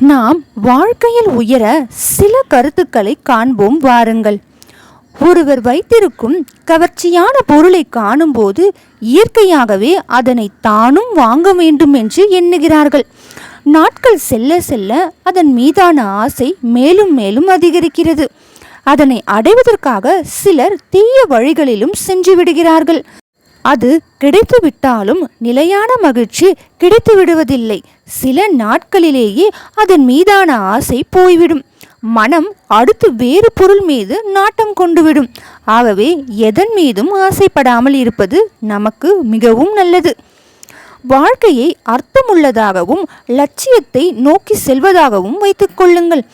நாம் வாழ்க்கையில் உயர சில கருத்துக்களை காண்போம் வாருங்கள். ஒருவர் வைத்திருக்கும் கவர்ச்சியான பொருளை காணும்போது இயற்கையாகவே அதனை தானும் வாங்க வேண்டும் என்று எண்ணுகிறார்கள். நாட்கள் செல்ல செல்ல அதன் மீதான ஆசை மேலும் மேலும் அதிகரிக்கிறது. அதனை அடைவதற்காக சிலர் தீய வழிகளிலும் சென்று விடுகிறார்கள். அது கிடைத்துவிட்டாலும் நிலையான மகிழ்ச்சி கிடைத்து விடுவதில்லை சில நாட்களிலேயே அதன் மீதான ஆசை போய்விடும். மனம் அடுத்து வேறு பொருள் மீது நாட்டம் கொண்டுவிடும். ஆகவே எதன் மீதும் ஆசைப்படாமல் இருப்பது நமக்கு மிகவும் நல்லது. வாழ்க்கையை அர்த்தமுள்ளதாகவும் லட்சியத்தை நோக்கி செல்வதாகவும் வைத்துக்கொள்ளுங்கள்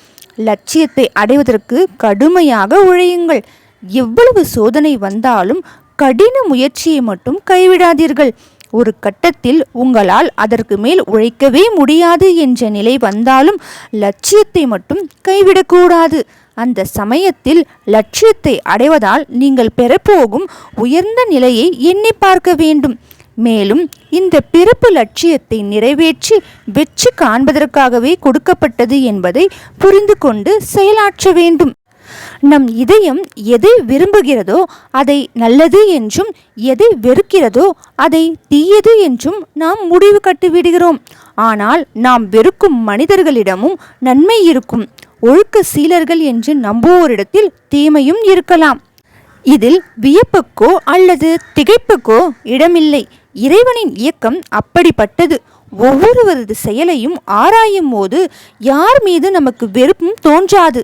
லட்சியத்தை அடைவதற்கு கடுமையாக உழையுங்கள். எவ்வளவு சோதனை வந்தாலும் கடின முயற்சியை மட்டும் கைவிடாதீர்கள். ஒரு கட்டத்தில் உங்களால் அதற்கு மேல் உழைக்கவே முடியாது என்ற நிலை வந்தாலும் லட்சியத்தை மட்டும் கைவிடக்கூடாது. அந்த சமயத்தில் லட்சியத்தை அடைவதால் நீங்கள் பெறப்போகும் உயர்ந்த நிலையை எண்ணி பார்க்க வேண்டும். மேலும் இந்த பிறப்பு லட்சியத்தை நிறைவேற்றி வெற்றி காண்பதற்காகவே கொடுக்கப்பட்டது என்பதை புரிந்து கொண்டு செயலாற்ற வேண்டும். நம் இதயம் எதை விரும்புகிறதோ அதை நல்லது என்றும் எதை வெறுக்கிறதோ அதை தீயது என்றும் நாம் முடிவு கட்டிவிடுகிறோம். ஆனால் நாம் வெறுக்கும் மனிதர்களிடமும் நன்மை இருக்கும். ஒழுக்க சீலர்கள் என்று நம்புவோரிடத்தில் தீமையும் இருக்கலாம். இதில் வியப்புக்கோ அல்லது திகைப்புக்கோ இடமில்லை. இறைவனின் இயக்கம் அப்படிப்பட்டது. ஒவ்வொருவரது செயலையும் ஆராயும் போது யார் மீது நமக்கு வெறுப்பும் தோன்றாது.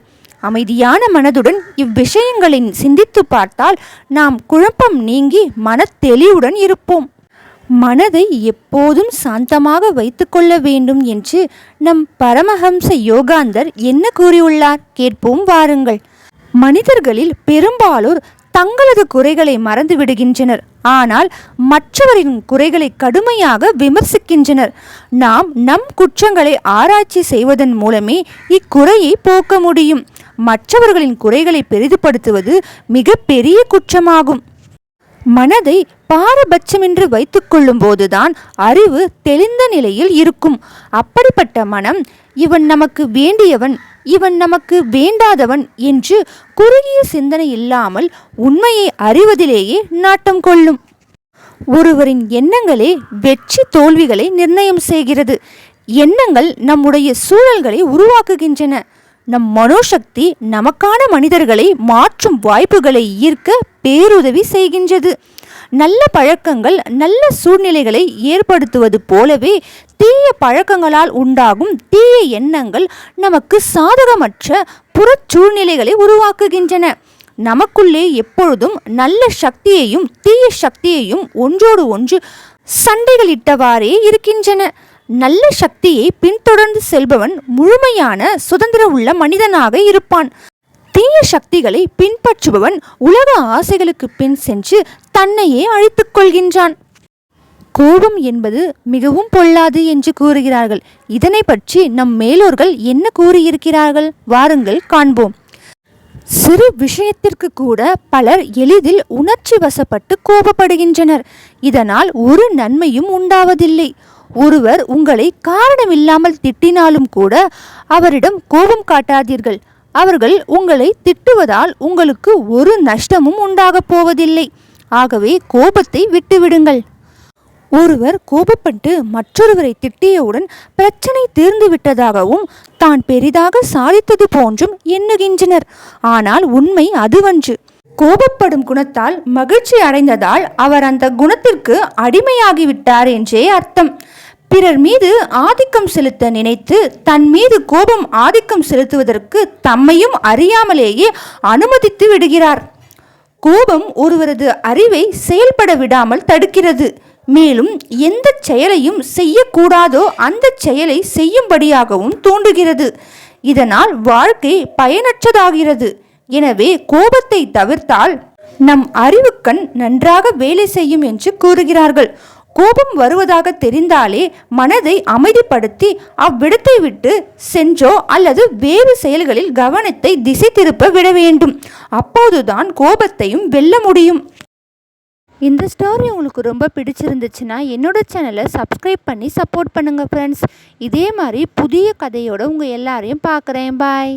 அமைதியான மனதுடன் இவ்விஷயங்களின் சிந்தித்து பார்த்தால் நாம் குழப்பம் நீங்கி மனத்தெளிவுடன் இருப்போம். மனதை எப்போதும் சாந்தமாக வைத்துக்கொள்ள வேண்டும் என்று நம் பரமஹம்ச யோகாந்தர் என்ன கூறியுள்ளார்? கேட்போம் வாருங்கள். மனிதர்களில் பெரும்பாலோர் தங்களது குறைகளை மறந்து விடுகின்றனர். ஆனால் மற்றவரின் குறைகளை கடுமையாக விமர்சிக்கின்றனர். நாம் நம் குற்றங்களை ஆராய்ச்சி செய்வதன் மூலமே இக்குறையை போக்க முடியும். மற்றவர்களின் குறைகளை பெரிதுபடுத்துவது மிக பெரிய குற்றமாகும். மனதை பாரபட்சமின்றி வைத்துக்கொள்ளும் போதுதான் அறிவு தெளிந்த நிலையில் இருக்கும். அப்படிப்பட்ட மனம் இவன் நமக்கு வேண்டியவன் இவன் நமக்கு வேண்டாதவன் என்று குறுகிய சிந்தனை இல்லாமல் உண்மையை அறிவதிலேயே நாட்டம் கொள்ளும். ஒருவரின் எண்ணங்களே வெற்றி தோல்விகளை நிர்ணயம் செய்கிறது. எண்ணங்கள் நம்முடைய சூழல்களை உருவாக்குகின்றன. நம் மனோசக்தி நமக்கான மனிதர்களை மாற்றும் வாய்ப்புகளை ஈர்க்க பேருதவி செய்கின்றது. நல்ல பழக்கங்கள் நல்ல சூழ்நிலைகளை ஏற்படுத்துவது போலவே தீய பழக்கங்களால் உண்டாகும் தீய எண்ணங்கள் நமக்கு சாதகமற்ற புறச் சூழ்நிலைகளை உருவாக்குகின்றன. நமக்குள்ளே எப்பொழுதும் நல்ல சக்தியையும் தீய சக்தியையும் ஒன்றோடு ஒன்று சண்டைகளிட்டவாறே இருக்கின்றன. நல்ல சக்தியை பின்தொடர்ந்து செல்பவன் முழுமையான சுதந்திர உள்ள மனிதனாக இருப்பான். தீய சக்திகளை பின்பற்றுபவன் உலக ஆசைகளுக்கு பின் சென்று தன்னையே அழித்துக் கொள்கின்றான். கோபம் என்பது மிகவும் பொல்லாது என்று கூறுகிறார்கள். இதனை பற்றி நம் மேலோர்கள் என்ன கூறியிருக்கிறார்கள்? வாருங்கள் காண்போம். சிறு விஷயத்திற்கு கூட பலர் எளிதில் உணர்ச்சி வசப்பட்டு கோபப்படுகின்றனர். இதனால் ஒரு நன்மையும் உண்டாவதில்லை. ஒருவர் உங்களை காரணமில்லாமல் திட்டினாலும் கூட அவரிடம் கோபம் காட்டாதீர்கள். அவர்கள் உங்களை திட்டுவதால் உங்களுக்கு ஒரு நஷ்டமும் உண்டாகப் போவதில்லை. ஆகவே கோபத்தை விட்டுவிடுங்கள். ஒருவர் கோபப்பட்டு மற்றொருவரை திட்டியவுடன் பிரச்சனை தீர்ந்து விட்டதாகவும் தான் பெரிதாக சாதித்தது போன்றும் எண்ணுகின்றனர். ஆனால் உண்மை அதுவன்று. கோபப்படும் குணத்தால் மகிழ்ச்சி அடைந்ததால் அவர் அந்த குணத்திற்கு அடிமையாகிவிட்டார் என்றே அர்த்தம். பிறர் மீது ஆதிக்கம் செலுத்த நினைத்து தன் மீது கோபம் ஆதிக்கம் செலுத்துவதற்கு தம்மையும் அறியாமலேயே அனுமதித்து விடுகிறார். கோபம் ஒருவரது அறிவை செயல்பட விடாமல் தடுக்கிறது. மேலும் எந்த செயலையும் செய்யக்கூடாதோ அந்த செயலை செய்யும்படியாகவும் தூண்டுகிறது இதனால் வாழ்க்கை பயனற்றதாகிறது. எனவே கோபத்தை தவிர்த்தால் நம் அறிவுக்கண் நன்றாக வேலை செய்யும் என்று கூறுகிறார்கள். கோபம் வருவதாக தெரிந்தாலே மனதை அமைதிப்படுத்தி அவ்விடத்தை விட்டு சென்றோ அல்லது வேறு செயல்களில் கவனத்தை திசை திருப்ப விட வேண்டும். அப்போதுதான் கோபத்தையும் வெல்ல முடியும். இந்த ஸ்டோரி உங்களுக்கு ரொம்ப பிடிச்சிருந்துச்சுன்னா என்னோட சேனலை சப்ஸ்கிரைப் பண்ணி சப்போர்ட் பண்ணுங்கள் ஃப்ரெண்ட்ஸ் இதே மாதிரி புதிய கதையோடு உங்கள் எல்லாரையும் பார்க்குறேன். பாய்